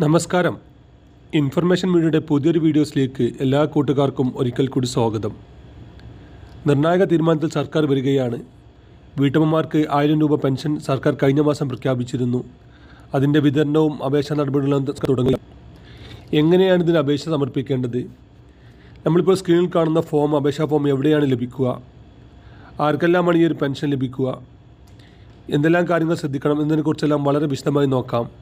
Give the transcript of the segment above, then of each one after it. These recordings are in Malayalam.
നമസ്കാരം. ഇൻഫർമേഷൻ മീഡിയയുടെ പുതിയൊരു വീഡിയോസിലേക്ക് എല്ലാ കൂട്ടുകാർക്കും ഒരിക്കൽ കൂടി സ്വാഗതം. നിർണായക തീരുമാനത്തിൽ സർക്കാർ വരികയാണ്. വീട്ടമ്മമാർക്ക് ആയിരം രൂപ പെൻഷൻ സർക്കാർ കഴിഞ്ഞ മാസം പ്രഖ്യാപിച്ചിരുന്നു. അതിന്റെ വിതരണവും അപേക്ഷാ നടപടികളും തുടങ്ങി. എങ്ങനെയാണ് ഇതിന് അപേക്ഷ സമർപ്പിക്കേണ്ടത്? നമ്മളിപ്പോൾ സ്ക്രീനിൽ കാണുന്ന ഫോം അപേക്ഷാ ഫോം എവിടെയാണ് ലഭിക്കുക? ആർക്കെല്ലാമാണ് ഈ ഒരു പെൻഷൻ ലഭിക്കുക? എന്തെല്ലാം കാര്യങ്ങൾ ശ്രദ്ധിക്കണം എന്നതിനെക്കുറിച്ചെല്ലാം വളരെ വിശദമായി നോക്കാം.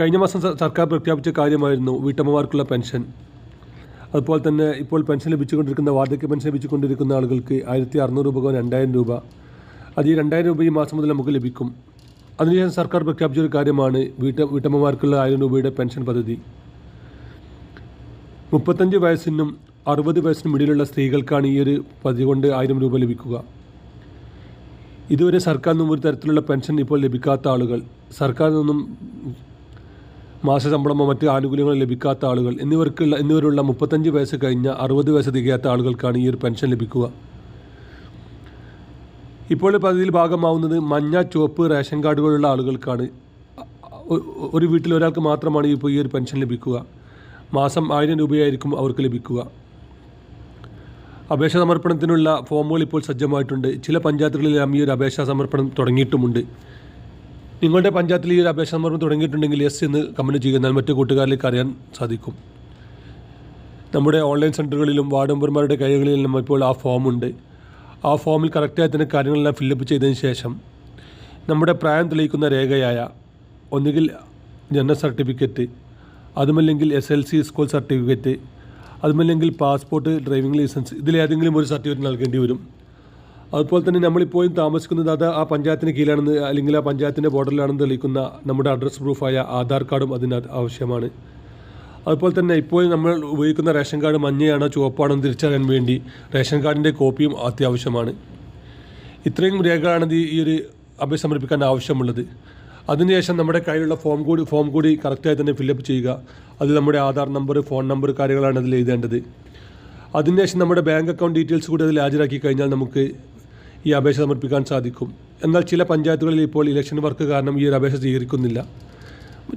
കഴിഞ്ഞ മാസം സർക്കാർ പ്രഖ്യാപിച്ച കാര്യമായിരുന്നു വീട്ടമ്മമാർക്കുള്ള പെൻഷൻ. അതുപോലെ തന്നെ ഇപ്പോൾ പെൻഷൻ ലഭിച്ചുകൊണ്ടിരിക്കുന്ന വാർദ്ധക്യ പെൻഷൻ ലഭിച്ചുകൊണ്ടിരിക്കുന്ന ആളുകൾക്ക് ആയിരത്തി അറുന്നൂറ് രൂപ രണ്ടായിരം രൂപ. അത് ഈ രണ്ടായിരം രൂപ ഈ മാസം മുതൽ നമുക്ക് ലഭിക്കും. അതിനുശേഷം സർക്കാർ പ്രഖ്യാപിച്ച ഒരു കാര്യമാണ് വീട്ട വീട്ടമ്മമാർക്കുള്ള ആയിരം രൂപയുടെ പെൻഷൻ പദ്ധതി. മുപ്പത്തഞ്ച് വയസ്സിനും അറുപത് വയസ്സിനും ഇടയിലുള്ള സ്ത്രീകൾക്കാണ് ഈ ഒരു പദ്ധതി കൊണ്ട് ആയിരം രൂപ ലഭിക്കുക. ഇതുവരെ സർക്കാരിൽ നിന്നും ഒരു തരത്തിലുള്ള പെൻഷൻ ഇപ്പോൾ ലഭിക്കാത്ത ആളുകൾ സർക്കാരിൽ നിന്നും മാസശമ്പളമോ മറ്റ് ആനുകൂല്യങ്ങൾ ലഭിക്കാത്ത ആളുകൾ. എന്നിവർക്കുള്ള എന്നിവരുള്ള മുപ്പത്തഞ്ച് വയസ്സ് കഴിഞ്ഞ അറുപത് വയസ്സ് തികയാത്ത ആളുകൾക്കാണ് ഈ ഒരു പെൻഷൻ ലഭിക്കുക. ഇപ്പോൾ പദ്ധതിയിൽ ഭാഗമാവുന്നത് മഞ്ഞ ചുവപ്പ് റേഷൻ കാർഡുകളുള്ള ആളുകൾക്കാണ്. ഒരു വീട്ടിൽ ഒരാൾക്ക് മാത്രമാണ് ഇപ്പോൾ ഈ ഒരു പെൻഷൻ ലഭിക്കുക. മാസം ആയിരം രൂപയായിരിക്കും അവർക്ക് ലഭിക്കുക. അപേക്ഷ സമർപ്പണത്തിനുള്ള ഫോമുകൾ ഇപ്പോൾ സജ്ജമായിട്ടുണ്ട്. ചില പഞ്ചായത്തുകളിലെല്ലാം ഈ ഒരു അപേക്ഷ സമർപ്പണം തുടങ്ങിയിട്ടുമുണ്ട്. നിങ്ങളുടെ പഞ്ചായത്തിൽ ഈ ഒരു അപേക്ഷ സമർപ്പണം തുടങ്ങിയിട്ടുണ്ടെങ്കിൽ യെസ് എന്ന് കമന്റ് ചെയ്യുക എന്നാൽ മറ്റു കൂട്ടുകാരിലേക്ക് അറിയാൻ സാധിക്കും. നമ്മുടെ ഓൺലൈൻ സെന്ററുകളിലും വാർഡ് മെമ്പർമാരുടെ കൈകളിലും ഇപ്പോൾ ആ ഫോമുണ്ട് ആ ഫോമിൽ കറക്റ്റായി തന്നെ കാര്യങ്ങളെല്ലാം ഫില്ലപ്പ് ചെയ്തതിന് ശേഷം നമ്മുടെ പ്രായം തെളിയിക്കുന്ന രേഖയായ ഒന്നുകിൽ ജനന സർട്ടിഫിക്കറ്റ് അതുമല്ലെങ്കിൽ S L C school certificate അതുമല്ലെങ്കിൽ പാസ്പോർട്ട് ഡ്രൈവിംഗ് ലൈസൻസ് ഇതിലേതെങ്കിലും ഒരു സർട്ടിഫിക്കറ്റ് നൽകേണ്ടി വരും. അതുപോലെ തന്നെ നമ്മളിപ്പോഴും താമസിക്കുന്നത് അത് ആ പഞ്ചായത്തിന് കീഴിലാണെന്ന് അല്ലെങ്കിൽ ആ പഞ്ചായത്തിന്റെ ബോർഡറിലാണെന്ന് തെളിയിക്കുന്ന നമ്മുടെ അഡ്രസ് പ്രൂഫായ ആധാർ കാർഡും അതിന് ആവശ്യമാണ്. അതുപോലെ തന്നെ ഇപ്പോൾ നമ്മൾ ഉപയോഗിക്കുന്ന റേഷൻ കാർഡ് മഞ്ഞയാണോ ചുവപ്പാണോ എന്ന് തിരിച്ചറിയാൻ വേണ്ടി റേഷൻ കാർഡിന്റെ കോപ്പിയും അത്യാവശ്യമാണ്. ഇത്രയും രേഖകളാണ് ഈ ഒരു അപേക്ഷ സമർപ്പിക്കാൻ ആവശ്യമുള്ളത്. അതിനുശേഷം നമ്മുടെ കയ്യിലുള്ള ഫോം കൂടി ഫോം കൂടി കറക്റ്റായി തന്നെ ഫില്ലപ്പ് ചെയ്യുക. അതിൽ നമ്മുടെ ആധാർ നമ്പർ ഫോൺ നമ്പർ കാര്യങ്ങളാണ് അതിൽ എഴുതേണ്ടത്. അതിനുശേഷം നമ്മുടെ ബാങ്ക് അക്കൗണ്ട് ഡീറ്റെയിൽസ് കൂടി അതിൽ ഹാജരാക്കി കഴിഞ്ഞാൽ നമുക്ക് ഈ അപേക്ഷ സമർപ്പിക്കാൻ സാധിക്കും. എന്നാൽ ചില പഞ്ചായത്തുകളിൽ ഇപ്പോൾ ഇലക്ഷൻ വർക്ക് കാരണം ഈ ഒരു അപേക്ഷ സ്വീകരിക്കുന്നില്ല.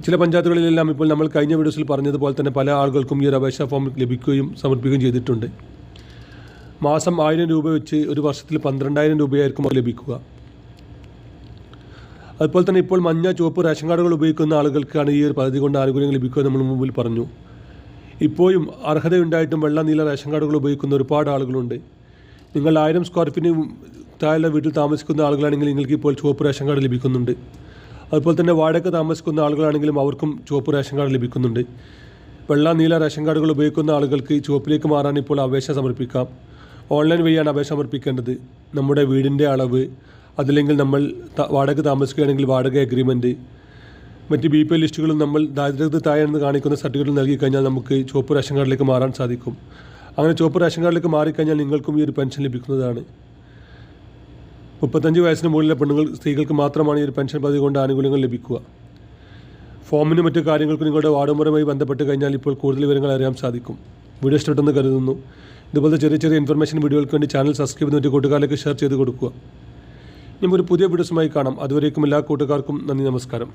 ചില പഞ്ചായത്തുകളിലെല്ലാം ഇപ്പോൾ നമ്മൾ കഴിഞ്ഞ വീഡിയോസിൽ പറഞ്ഞതുപോലെ തന്നെ പല ആളുകൾക്കും ഈ ഒരു അപേക്ഷാ ഫോം ലഭിക്കുകയും സമർപ്പിക്കുകയും ചെയ്തിട്ടുണ്ട്. മാസം ആയിരം രൂപ വെച്ച് ഒരു വർഷത്തിൽ പന്ത്രണ്ടായിരം രൂപയായിരിക്കും അവർ ലഭിക്കുക. അതുപോലെ തന്നെ ഇപ്പോൾ മഞ്ഞ ചുവപ്പ് റേഷൻ കാർഡുകൾ ഉപയോഗിക്കുന്ന ആളുകൾക്കാണ് ഈ ഒരു പദ്ധതി കൊണ്ട് ആനുകൂല്യങ്ങൾ ലഭിക്കുക നമ്മൾ മുമ്പിൽ പറഞ്ഞു. ഇപ്പോഴും അർഹതയുണ്ടായിട്ടും വെള്ള നീല റേഷൻ കാർഡുകൾ ഉപയോഗിക്കുന്ന ഒരുപാട് ആളുകളുണ്ട്. നിങ്ങൾ ആയിരം സ്ക്വയർ ഫീറ്റിന് താഴെ വീട്ടിൽ താമസിക്കുന്ന ആളുകളാണെങ്കിൽ നിങ്ങൾക്ക് ഇപ്പോൾ ചുവപ്പ് റേഷൻ കാർഡ് ലഭിക്കുന്നുണ്ട്. അതുപോലെ തന്നെ വാടക താമസിക്കുന്ന ആളുകളാണെങ്കിലും അവർക്കും ചുവപ്പ് റേഷൻ കാർഡ് ലഭിക്കുന്നുണ്ട്. വെള്ള നീല റേഷൻ കാർഡുകൾ ഉപയോഗിക്കുന്ന ആളുകൾക്ക് ചുവപ്പിലേക്ക് മാറാൻ ഇപ്പോൾ അപേക്ഷ സമർപ്പിക്കാം. ഓൺലൈൻ വഴിയാണ് അപേക്ഷ സമർപ്പിക്കേണ്ടത്. നമ്മുടെ വീടിന്റെ അളവ് അതല്ലെങ്കിൽ നമ്മൾ വാടക താമസിക്കുകയാണെങ്കിൽ വാടക എഗ്രിമെന്റ് മറ്റ് ബി പി എൽ ലിസ്റ്റുകളും നമ്മൾ ദാരിദ്ര്യത്തിൽ താഴെന്ന് കാണിക്കുന്ന സർട്ടിഫിക്കറ്റ് നൽകി കഴിഞ്ഞാൽ നമുക്ക് ചുവപ്പ് റേഷൻ കാർഡിലേക്ക് മാറാൻ സാധിക്കും. അങ്ങനെ ചുവപ്പ് റേഷൻ കാർഡിലേക്ക് മാറിക്കഴിഞ്ഞാൽ നിങ്ങൾക്കും ഈ ഒരു പെൻഷൻ ലഭിക്കുന്നതാണ്. മുപ്പത്തഞ്ച് വയസ്സിന് മുകളിലെ പെണ്ണുങ്ങൾ സ്ത്രീകൾക്ക് മാത്രമാണ് ഈ ഒരു പെൻഷൻ പദ്ധതി കൊണ്ട് ആനുകൂല്യങ്ങൾ ലഭിക്കുക. ഫോമിന് മറ്റു കാര്യങ്ങൾക്ക് നിങ്ങളുടെ വാർഡുമുറയുമായി ബന്ധപ്പെട്ട് കഴിഞ്ഞാൽ ഇപ്പോൾ കൂടുതൽ വിവരങ്ങൾ അറിയാൻ സാധിക്കും. വീഡിയോ ഇഷ്ടപ്പെട്ടെന്ന് കരുതുന്നു. ഇതുപോലത്തെ ചെറിയ ചെറിയ ഇൻഫർമേഷൻ വീഡിയോകൾക്ക് വേണ്ടി ചാനൽ സബ്സ്ക്രൈബ് ചെയ്ത് മറ്റു കൂട്ടുകാരിലേക്ക് ഷെയർ ചെയ്ത് കൊടുക്കുക. ഇനി ഒരു പുതിയ വീഡിയോസുമായി കാണാം. അതുവരേക്കും എല്ലാ കൂട്ടുകാർക്കും നന്ദി നമസ്കാരം.